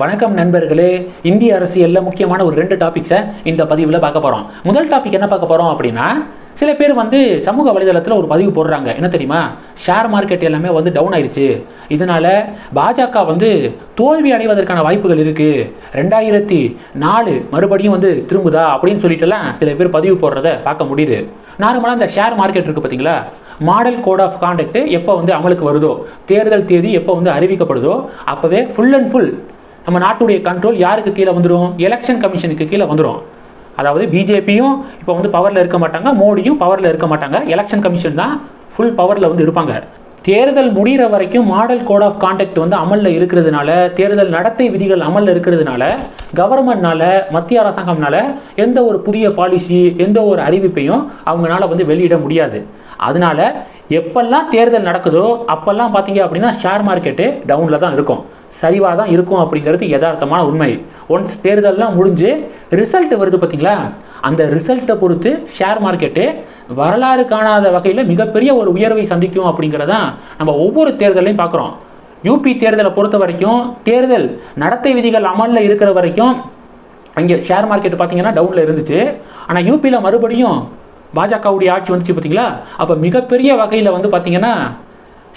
வணக்கம் நண்பர்களே. இந்திய அரசியலில் முக்கியமான ஒரு ரெண்டு டாபிக்ஸை இந்த பதிவில் பார்க்க போகிறோம் முதல் டாபிக் என்ன பார்க்க போகிறோம் அப்படின்னா சில பேர் வந்து சமூக வலைதளத்தில் ஒரு பதிவு போடுறாங்க. என்ன தெரியுமா? ஷேர் மார்க்கெட் எல்லாமே வந்து டவுன் ஆயிடுச்சு இதனால பாஜக வந்து தோல்வி அடைவதற்கான வாய்ப்புகள் இருக்குது ரெண்டாயிரத்தி நாலு மறுபடியும் வந்து திரும்புதா அப்படின்னு சொல்லிட்டுலாம் சில பேர் பதிவு போடுறத பார்க்க முடியுது. நார்மலாக இந்த ஷேர் மார்க்கெட் இருக்குது பார்த்தீங்களா மாடல் கோட் ஆஃப் கான்டக்ட் எப்போ வந்து அமலுக்கு வருதோ தேர்தல் தேதி எப்போ வந்து அறிவிக்கப்படுதோ அப்போவே ஃபுல் அண்ட் ஃபுல் நம்ம நாட்டுடைய கண்ட்ரோல் யாருக்கு கீழே வந்துடும் எலெக்ஷன் கமிஷனுக்கு கீழே வந்துடும் அதாவது பிஜேபியும் இப்போ வந்து பவரில் இருக்க மாட்டாங்க மோடியும் பவரில் இருக்க மாட்டாங்க. எலெக்ஷன் கமிஷன் தான் ஃபுல் பவரில் வந்து இருப்பாங்க. தேர்தல் முடிகிற வரைக்கும் மாடல் கோட் ஆஃப் கான்டாக்ட் வந்து அமலில் இருக்கிறதுனால தேர்தல் நடத்தை விதிகள் அமலில் இருக்கிறதுனால கவர்மெண்ட்னால மத்திய அரசாங்கம்னால எந்த ஒரு புதிய பாலிசி எந்த ஒரு அறிவிப்பையும் அவங்களால வந்து வெளியிட முடியாது. அதனால எப்பெல்லாம் தேர்தல் நடக்குதோ அப்பெல்லாம் பார்த்தீங்க அப்படின்னா ஷேர் மார்க்கெட்டு டவுனில் தான் இருக்கும். சரிவாக தான் இருக்கும் அப்படிங்கிறது யதார்த்தமான உண்மை. ஒன்ஸ் தேர்தல்லாம் முடிஞ்சு ரிசல்ட் வருது பார்த்தீங்களா அந்த ரிசல்ட்டை பொறுத்து ஷேர் மார்க்கெட்டு வரலாறு காணாத வகையில் மிகப்பெரிய ஒரு உயர்வை சந்திக்கும் அப்படிங்கிறதான் நம்ம ஒவ்வொரு தேர்தலையும் பார்க்குறோம் யூபி தேர்தலை பொறுத்த வரைக்கும் தேர்தல் நடத்தை விதிகள் அமலில் இருக்கிற வரைக்கும் அங்கே ஷேர் மார்க்கெட் பார்த்தீங்கன்னா டவுனில் இருந்துச்சு. ஆனால் யூபியில் மறுபடியும் பாஜகவுடைய ஆட்சி வந்துச்சு பார்த்தீங்களா அப்போ மிகப்பெரிய வகையில் வந்து பார்த்தீங்கன்னா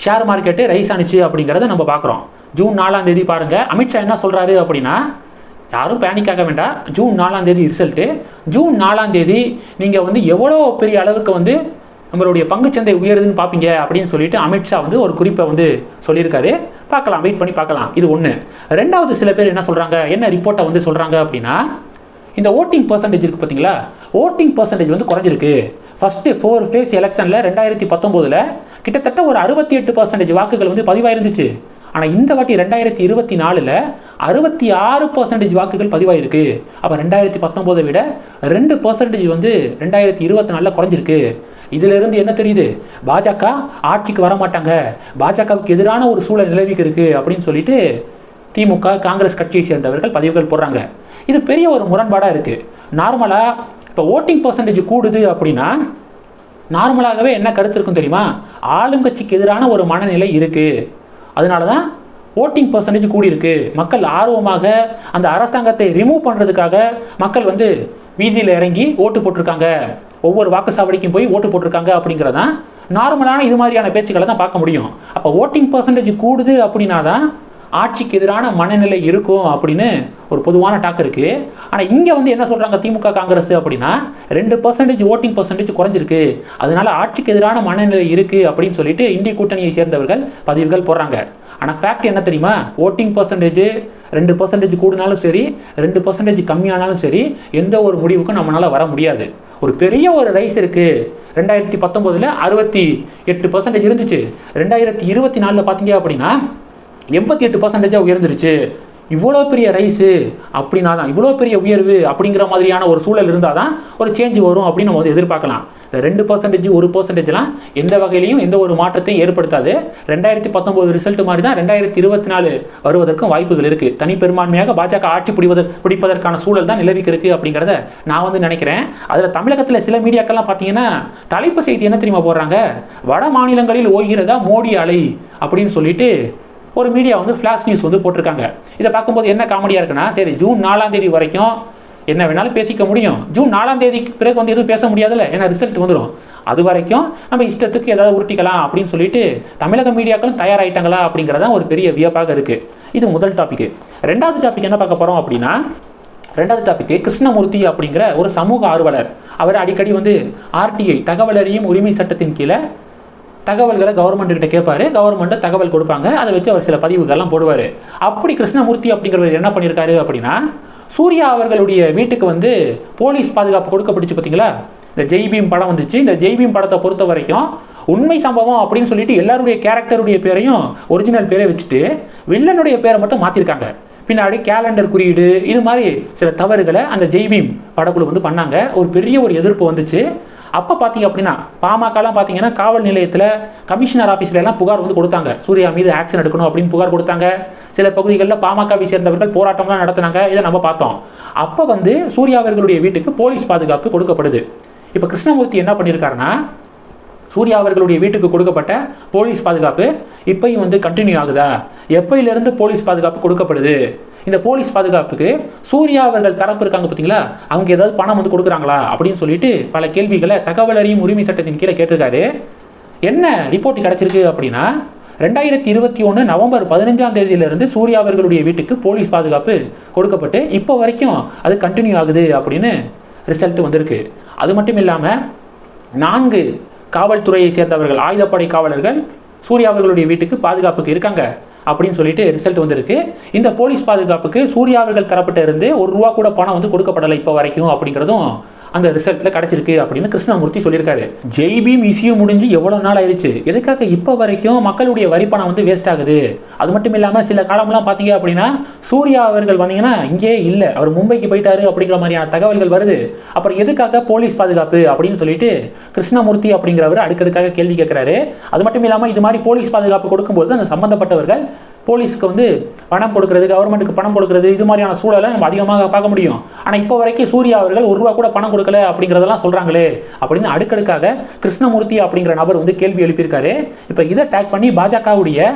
ஷேர் மார்க்கெட்டு ரைஸ் ஆனிச்சு அப்படிங்கிறத நம்ம பார்க்குறோம் ஜூன் நாலாம் தேதி பாருங்கள் அமித்ஷா என்ன சொல்கிறாரு அப்படின்னா யாரும் பேனிக் ஆக வேண்டாம். ஜூன் நாலாம் தேதி ரிசல்ட்டு ஜூன் நாலாம் தேதி நீங்கள் வந்து எவ்வளோ பெரிய அளவுக்கு வந்து நம்மளுடைய பங்குச்சந்தை உயருதுன்னு பார்ப்பீங்க அப்படின்னு சொல்லிட்டு அமித்ஷா வந்து ஒரு குறிப்பை வந்து சொல்லியிருக்காரு. பார்க்கலாம் வெயிட் பண்ணி பார்க்கலாம். இது ஒன்று ரெண்டாவது சில பேர் என்ன சொல்கிறாங்க என்ன ரிப்போர்ட்டை வந்து சொல்கிறாங்க அப்படின்னா இந்த ஓட்டிங் பர்சன்டேஜ் இருக்குது பார்த்தீங்களா ஓட்டிங் பர்சன்டேஜ் வந்து குறைஞ்சிருக்கு. ஃபஸ்ட்டு ஃபோர் ஃபேஸ் எலெக்ஷனில் ரெண்டாயிரத்தி பத்தொம்போதில் கிட்டத்தட்ட ஒரு அறுபத்தி எட்டு பர்சன்டேஜ் வாக்குகள் வந்து பதிவாயிருந்துச்சு. ஆனால் இந்த வாட்டி ரெண்டாயிரத்தி இருபத்தி நாலில் அறுபத்தி ஆறு பர்சன்டேஜ் வாக்குகள் பதிவாயிருக்கு. அப்போ ரெண்டாயிரத்தி பத்தொம்போதை விட ரெண்டு பர்சன்டேஜ் வந்து ரெண்டாயிரத்தி இருபத்தி நாலில் குறைஞ்சிருக்கு. இதிலிருந்து என்ன தெரியுது? பாஜக ஆட்சிக்கு வர மாட்டாங்க பாஜகவுக்கு எதிரான ஒரு சூழல் நிலவிக்கு இருக்கு அப்படின்னு சொல்லிட்டு திமுக காங்கிரஸ் கட்சியை சேர்ந்தவர்கள் பதிவுகள் போடுறாங்க. இது பெரிய ஒரு முரண்பாடாக இருக்குது நார்மலாக இப்போ ஓட்டிங் பர்சன்டேஜ் கூடுது அப்படின்னா நார்மலாகவே என்ன கருத்து இருக்கும் தெரியுமா? ஆளுங்கட்சிக்கு எதிரான ஒரு மனநிலை இருக்குது அதனால தான் ஓட்டிங் பர்சன்டேஜ் கூடியிருக்கு மக்கள் ஆர்வமாக அந்த அரசாங்கத்தை ரிமூவ் பண்ணுறதுக்காக மக்கள் வந்து வீதியில் இறங்கி ஓட்டு போட்டிருக்காங்க. ஒவ்வொரு வாக்குச்சாவடிக்கும் போய் ஓட்டு போட்டிருக்காங்க அப்படிங்கிறதான் நார்மலான இது மாதிரியான பேச்சுக்களை தான் பார்க்க முடியும். அப்போ ஓட்டிங் பர்சன்டேஜ் கூடுது அப்படின்னா தான் ஆட்சிக்கு எதிரான மனநிலை இருக்கும் அப்படின்னு ஒரு பொதுவான டாக் இருக்கு. ஆனால் இங்கே வந்து என்ன சொல்கிறாங்க திமுக காங்கிரஸ் அப்படின்னா ரெண்டு பர்சன்டேஜ் ஓட்டிங் பர்சன்டேஜ் குறைஞ்சிருக்கு. அதனால ஆட்சிக்கு எதிரான மனநிலை இருக்கு அப்படின்னு சொல்லிட்டு இந்திய கூட்டணியை சேர்ந்தவர்கள் பதிவுகள் போடுறாங்க. ஆனால் ஃபேக்ட் என்ன தெரியுமா? ஓட்டிங் பர்சன்டேஜ் ரெண்டு பர்சன்டேஜ் கூடினாலும் சரி ரெண்டு பர்சன்டேஜ் கம்மியானாலும் சரி எந்த ஒரு முடிவுக்கும் நம்மளால் வர முடியாது. ஒரு பெரிய ஒரு ரைஸ் இருக்குது ரெண்டாயிரத்தி பத்தொம்போதில் அறுபத்தி எட்டு பர்சன்டேஜ் இருந்துச்சு. ரெண்டாயிரத்தி இருபத்தி நாலில் பார்த்தீங்க அப்படின்னா எண்பத்தி எட்டு பர்சன்டேஜாக உயர்ந்துருச்சு. இவ்வளோ பெரிய ரைஸு அப்படின்னா தான் இவ்வளோ பெரிய உயர்வு அப்படிங்கிற மாதிரியான ஒரு சூழல் இருந்தால் தான் ஒரு சேஞ்ச் வரும் அப்படின்னு நம்ம வந்து எதிர்பார்க்கலாம். இந்த ரெண்டு பர்சன்டேஜ் ஒரு பர்சன்டேஜ்லாம் எந்த வகையிலையும் எந்த ஒரு மாற்றத்தையும் ஏற்படுத்தாது. ரெண்டாயிரத்தி பத்தொம்போது ரிசல்ட் மாதிரி தான் ரெண்டாயிரத்தி இருபத்தி நாலு வருவதற்கும் வாய்ப்புகள் இருக்குது தனி பெரும்பான்மையாக பாஜக ஆட்சி பிடிவது பிடிப்பதற்கான சூழல் தான் நிலவிக்கு இருக்குது அப்படிங்கிறத நான் வந்து நினைக்கிறேன். அதில் தமிழகத்தில் சில மீடியாக்கள்லாம் பார்த்தீங்கன்னா தலைப்பு செய்தி என்ன தெரியுமா போடுறாங்க? வட மாநிலங்களில் ஓய்கிறதா மோடி அலை அப்படின்னு சொல்லிட்டு ஒரு மீடியா வந்து ஃப்ளாஷ் நியூஸ் வந்து போட்டிருக்காங்க. இதை பார்க்கும்போது என்ன காமெடியாக இருக்குன்னா சரி ஜூன் நாலாம் தேதி வரைக்கும் என்ன வேணாலும் பேசிக்க முடியும். ஜூன் நாலாம் தேதிக்கு பிறகு வந்து எதுவும் பேச முடியாதுல்ல ஏன்னா ரிசல்ட் வந்துடும். அது வரைக்கும் நம்ம இஷ்டத்துக்கு ஏதாவது உருட்டிக்கலாம் அப்படின்னு சொல்லிட்டு தமிழக மீடியாக்களும் தயாராகிட்டாங்களா அப்படிங்கிறதான் ஒரு பெரிய வியப்பாக இருக்குது இது முதல் டாபிக் ரெண்டாவது டாபிக் என்ன பார்க்க போகிறோம் அப்படின்னா ரெண்டாவது டாபிக் கிருஷ்ணமூர்த்தி அப்படிங்கிற ஒரு சமூக ஆர்வலர். அவர் அடிக்கடி வந்து ஆர்டிஐ தகவல் அறியும் உரிமை சட்டத்தின் கீழே தகவல்களை கவர்மெண்ட் கிட்ட கேட்பாரு கவர்மெண்ட்டை தகவல் கொடுப்பாங்க. அதை வச்சு அவர் சில பதிவுகள்லாம் போடுவார். அப்படி கிருஷ்ணமூர்த்தி அப்படிங்கிறவர் என்ன பண்ணியிருக்காரு அப்படின்னா சூர்யா அவர்களுடைய வீட்டுக்கு வந்து போலீஸ் பாதுகாப்பு கொடுக்கப்பட்டுச்சு பார்த்தீங்களா? இந்த ஜெய்பீம் படம் வந்துச்சு. இந்த ஜெய்பீம் படத்தை பொறுத்த வரைக்கும் உண்மை சம்பவம் அப்படின்னு சொல்லிட்டு எல்லாருடைய கேரக்டருடைய பேரையும் ஒரிஜினல் பேரை வச்சுட்டு வில்லனுடைய பேரை மட்டும் மாற்றிருக்காங்க பின்னாடி கேலண்டர் குறியீடு இது மாதிரி சில தவறுகளை அந்த ஜெய்பீம் படக்குழு வந்து பண்ணாங்க. ஒரு பெரிய ஒரு எதிர்ப்பு வந்துச்சு. அப்போ பார்த்தீங்க அப்படின்னா பாமகலாம் பார்த்தீங்கன்னா காவல் நிலையத்தில் கமிஷனர் ஆஃபீஸில் எல்லாம் புகார் வந்து கொடுத்தாங்க. சூர்யா மீது ஆக்ஷன் எடுக்கணும் அப்படின்னு புகார் கொடுத்தாங்க. சில பகுதிகளில் பாமகவை சேர்ந்தவர்கள் போராட்டம்லாம் நடத்தினாங்க. இதை நம்ம பார்த்தோம். அப்போ வந்து சூர்யா அவர்களுடைய வீட்டுக்கு போலீஸ் பாதுகாப்பு கொடுக்கப்படுது. இப்போ கிருஷ்ணமூர்த்தி என்ன பண்ணியிருக்காருன்னா சூர்யா அவர்களுடைய வீட்டுக்கு கொடுக்கப்பட்ட போலீஸ் பாதுகாப்பு இப்பையும் வந்து கண்டினியூ ஆகுதா? எப்பயிலிருந்து போலீஸ் பாதுகாப்பு கொடுக்கப்படுது? இந்த போலீஸ் பாதுகாப்புக்கு சூர்யா அவர்கள் தரப்பு இருக்காங்க பார்த்தீங்களா? அவங்க ஏதாவது பணம் வந்து கொடுக்குறாங்களா? அப்படின்னு சொல்லிட்டு பல கேள்விகளை தகவல் அறியும் உரிமை சட்டத்தின் கீழே கேட்டிருக்காரு. என்ன ரிப்போர்ட் கிடைச்சிருக்கு அப்படின்னா ரெண்டாயிரத்தி இருபத்தி ஒன்று நவம்பர் பதினஞ்சாம் தேதியிலிருந்து சூர்யா அவர்களுடைய வீட்டுக்கு போலீஸ் பாதுகாப்பு கொடுக்கப்பட்டு இப்போ வரைக்கும் அது கண்டினியூ ஆகுது அப்படின்னு ரிசல்ட் வந்திருக்கு. அது மட்டும் இல்லாமல் நான்கு காவல்துறையை சேர்ந்தவர்கள் ஆயுதப்படை காவலர்கள் சூர்யா அவர்களுடைய வீட்டுக்கு பாதுகாப்புக்கு இருக்காங்க. அப்படின்னு சொல்லிட்டு ரிசல்ட் வந்திருக்கு. இந்த போலீஸ் பாதுகாப்புக்கு சூர்யா அவர்கள் தரப்பிட்ட இருந்து ஒரு ரூபா கூட பணம் வந்து கொடுக்கப்படலை இப்போ வரைக்கும் அப்படிங்கிறதும் அந்த ரிசல்ட்ல கிடைச்சிருக்கு அப்படின்னு கிருஷ்ணமூர்த்தி சொல்லியிருக்காரு. ஜெய்பி இஷ்யூ முடிஞ்சு எவ்வளோ நாள் ஆயிடுச்சு எதுக்காக இப்போ வரைக்கும் மக்களுடைய வரி பணம் வந்து வேஸ்ட் ஆகுது? அது மட்டும் இல்லாமல் சில காலம்லாம் பார்த்தீங்க அப்படின்னா சூர்யா அவர்கள் வந்தீங்கன்னா இங்கே இல்லை. அவர் மும்பைக்கு போயிட்டாரு அப்படிங்கிற மாதிரியான தகவல்கள் வருது. அப்புறம் எதுக்காக போலீஸ் பாதுகாப்பு அப்படின்னு சொல்லிட்டு கிருஷ்ணமூர்த்தி அப்படிங்கிறவர் அடுக்கடுக்காக கேள்வி கேட்குறாரு. அது மட்டும் இல்லாமல் இது மாதிரி போலீஸ் பாதுகாப்பு கொடுக்கும்போது அந்த சம்பந்தப்பட்டவர்கள் போலீஸ்க்கு வந்து பணம் கொடுக்கறது கவர்மெண்ட்டுக்கு பணம் கொடுக்கறது இது மாதிரியான சூழலை நம்ம அதிகமாக பார்க்க முடியும். ஆனால் இப்போ வரைக்கும் சூர்யா அவர்கள் ஒரு ரூபா கூட பணம் கொடுக்கல அப்படிங்கிறதெல்லாம் சொல்கிறாங்களே அப்படின்னு அடுக்கடுக்காக கிருஷ்ணமூர்த்தி அப்படிங்கிற நபர் வந்து கேள்வி எழுப்பியிருக்காரு. இப்போ இதை டேக் பண்ணி பாஜகவுடைய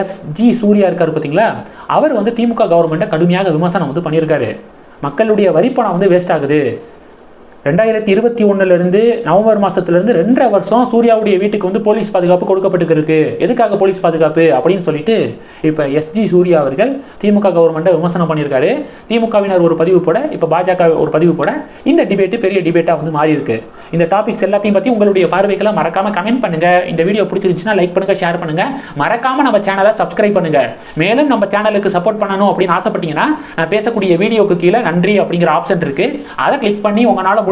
எஸ் ஜி சூர்யா இருக்கார் பார்த்தீங்களா? அவர் வந்து திமுக கவர்மெண்ட்டை கடுமையாக விமர்சனம் வந்து பண்ணியிருக்காரு. மக்களுடைய வரிப்பணம் வந்து வேஸ்ட் ஆகுது. ரெண்டாயிரத்தி இருபத்தி ஒன்றுலேருந்து நவம்பர் மாதத்துலேருந்து ரெண்டரை வருஷம் சூர்யாவுடைய வீட்டுக்கு வந்து போலீஸ் பாதுகாப்பு கொடுக்கப்பட்டுருக்கு எதுக்காக போலீஸ் பாதுகாப்பு அப்படின்னு சொல்லிட்டு இப்போ எஸ்ஜி சூர்யா அவர்கள் திமுக கவர்மெண்ட்டை விமர்சனம் பண்ணியிருக்காரு. திமுகவினர் ஒரு பதிவு போட இப்போ பாஜக ஒரு பதிவு போட இந்த டிபேட்டு பெரிய டிபேட்டாக வந்து மாறி இருக்கு இந்த டாபிக்ஸ் எல்லாத்தையும் பற்றி உங்களுடைய பார்வைகளை மறக்காம கமெண்ட் பண்ணுங்க. இந்த வீடியோ பிடிச்சிருந்துச்சுன்னா லைக் பண்ணுங்க ஷேர் பண்ணுங்க. மறக்காம நம்ம சேனலை சப்ஸ்கிரைப் பண்ணுங்க. மேலும் நம்ம சேனலுக்கு சப்போர்ட் பண்ணணும் அப்படின்னு ஆசைப்பட்டீங்கன்னா நான் பேசக்கூடிய வீடியோக்கு கீழே நன்றி அப்படிங்கிற ஆப்ஷன் இருக்கு. அதை கிளிக் பண்ணி உங்களால்